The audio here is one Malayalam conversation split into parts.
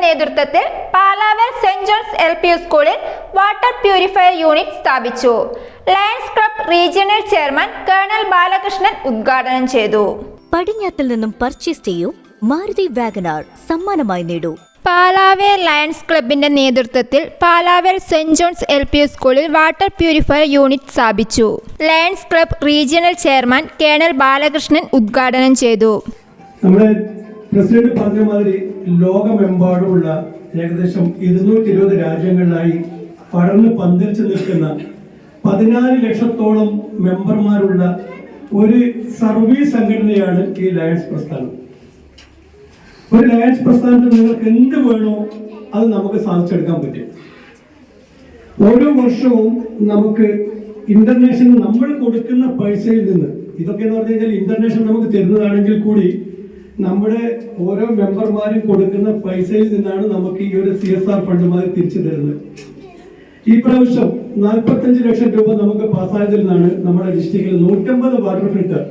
നേതൃത്വത്തിൽ പാലാവൽ സെന്റ് ജോൺസ് എൽ പി സ്കൂളിൽ വാട്ടർ പ്യൂരിഫയർ യൂണിറ്റ് സ്ഥാപിച്ചു. Lions club regional chairman colonel Balakrishnan ഉദ്ഘാടനം ചെയ്തു. പടിഞ്ഞാത്തിൽ നിന്നും പർച്ചേസ് ചെയ്യൂ. മാരുതി വാഗനാർ സമ്മാനമായി നേടൂ. പാലാവേ ലയൺസ് ക്ലബിന്റെ നേതൃത്വത്തിൽ പാലാവേർ സെന്റ് ജോൺസ് എൽ പി സ്കൂളിൽ വാട്ടർ പ്യൂരിഫയർ യൂണിറ്റ് സ്ഥാപിച്ചു. Lions club regional chairman colonel Balakrishnan ഉദ്ഘാടനം ചെയ്തു. നമ്മുടെ പ്രസിഡന്റ് പറഞ്ഞ മാതിരി ലോകമെമ്പാടുമുള്ള ഏകദേശം ഇരുന്നൂറ്റി ഇരുപത് രാജ്യങ്ങളിലായി പടർന്ന് പന്തലിച്ച് നിൽക്കുന്ന പതിനാല് ലക്ഷത്തോളം മെമ്പർമാരുള്ള ഒരു സർവീസ് സംഘടനയാണ് ഈ ലയൺസ് പ്രസ്ഥാനം. ഒരു ലയൺസ് പ്രസ്ഥാനത്തിൽ നിങ്ങൾക്ക് എന്ത് വേണോ അത് നമുക്ക് സാധിച്ചെടുക്കാൻ പറ്റും. ഓരോ വർഷവും നമുക്ക് ഇന്റർനാഷണൽ നമ്മൾ കൊടുക്കുന്ന പൈസയിൽ നിന്ന് ഇതൊക്കെ എന്ന് പറഞ്ഞു കഴിഞ്ഞാൽ ഇന്റർനാഷണൽ നമുക്ക് തരുന്നതാണെങ്കിൽ കൂടി നമ്മുടെ ഓരോ മെമ്പർമാരും കൊടുക്കുന്ന പൈസയിൽ നിന്നാണ് നമുക്ക് ഈ ഒരു സി എസ് ആർ ഫണ്ടുമായി തിരിച്ചു തരുന്നത്. ഈ പ്രാവശ്യം നാൽപ്പത്തഞ്ച് ലക്ഷം രൂപ നമുക്ക് പാസ്സായതിൽ നിന്നാണ് നമ്മുടെ ഡിസ്ട്രിക്റ്റിൽ നൂറ്റമ്പത് വാട്ടർ ഫിൽറ്റർ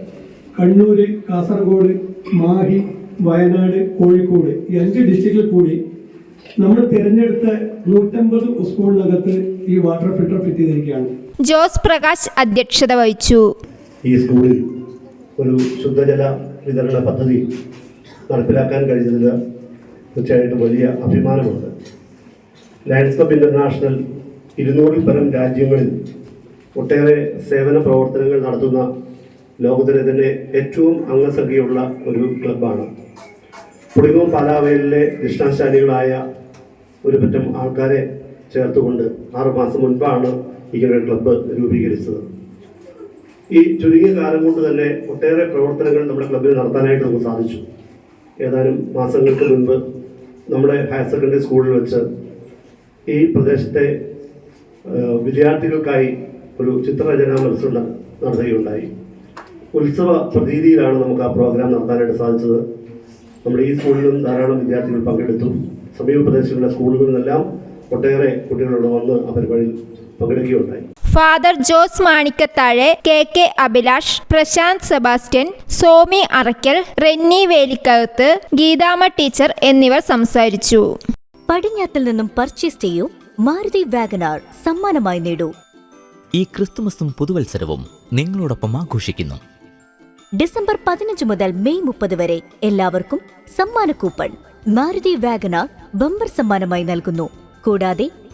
കണ്ണൂര് കാസർഗോഡ് മാഹി വയനാട് കോഴിക്കോട് ഈ അഞ്ച് ഡിസ്ട്രിക്റ്റിൽ കൂടി നമ്മൾ തിരഞ്ഞെടുത്ത നൂറ്റമ്പത് സ്കൂളിനകത്ത് ഈ വാട്ടർ ഫിൽറ്റർ ഫിറ്റ് ചെയ്തിരിക്കുകയാണ്. ജോസ് പ്രകാശ് അധ്യക്ഷത വഹിച്ചു. ഈ സ്കൂളിൽ ഒരു ശുദ്ധജല വിതരണ പദ്ധതി നടപ്പിലാക്കാൻ കഴിഞ്ഞതിൽ തീർച്ചയായിട്ടും വലിയ അഭിമാനമുണ്ട്. ലയൺസ് ക്ലബ് ഇന്റർനാഷണൽ ഇരുന്നൂറിൽ പരം രാജ്യങ്ങളിൽ ഒട്ടേറെ സേവന പ്രവർത്തനങ്ങൾ നടത്തുന്ന ലോകത്തിലെ തന്നെ ഏറ്റവും അംഗസംഖ്യയുള്ള ഒരു ക്ലബ്ബാണ്. പുളിങ്ങോം പാലാവയലിലെ ദക്ഷിണാശാലികളായ ഒരു പറ്റം ആൾക്കാരെ ചേർത്തുകൊണ്ട് ആറുമാസം മുൻപാണ് ഈ ക്ലബ്ബ് രൂപീകരിച്ചത്. ഈ ചുരുങ്ങിയ കാലം കൊണ്ട് തന്നെ ഒട്ടേറെ പ്രവർത്തനങ്ങൾ നമ്മുടെ ക്ലബിൽ നടത്താനായിട്ട് നമുക്ക് സാധിച്ചു. ഏതാനും മാസങ്ങൾക്ക് മുൻപ് നമ്മുടെ ഹയർ സെക്കൻഡറി സ്കൂളിൽ വെച്ച് ഈ പ്രദേശത്തെ വിദ്യാർത്ഥികൾക്കായി ഒരു ചിത്രരചനാ മത്സരം നടത്തുകയുണ്ടായി. ഉത്സവ പ്രതീതിയിലാണ് നമുക്ക് ആ പ്രോഗ്രാം നടത്താനായിട്ട് സാധിച്ചത്. നമ്മുടെ ഈ സ്കൂളിലും ധാരാളം വിദ്യാർത്ഥികൾ പങ്കെടുത്തു. സമീപ പ്രദേശങ്ങളിലെ സ്കൂളുകളിലെല്ലാം ഒട്ടേറെ കുട്ടികളോട് വന്ന് ആ പരിപാടിയിൽ പങ്കെടുക്കുകയുണ്ടായി. Father Jose Manikkathazhe K K Abhilash Prashanth Sebastian Somi Arakkal Renny Velikkakathu Geethamma teacher എന്നിവർ സംസാരിച്ചു. പടിഞ്ഞാത്തിൽ നിന്നും പർച്ചേസ് ചെയ്യൂ മാരുതി വാഗനാർ സമ്മാനമായി നേടൂ. ഈ ക്രിസ്തുമസും പുതുവത്സരവും നിങ്ങളോടൊപ്പം ആഘോഷിക്കുന്നു. ഡിസംബർ പതിനഞ്ച് മുതൽ മെയ് മുപ്പത് വരെ എല്ലാവർക്കും സമ്മാന കൂപ്പൺ മാരുതി വാഗനാർ ബമ്പർ സമ്മാനമായി നൽകുന്നു. കൂടാതെ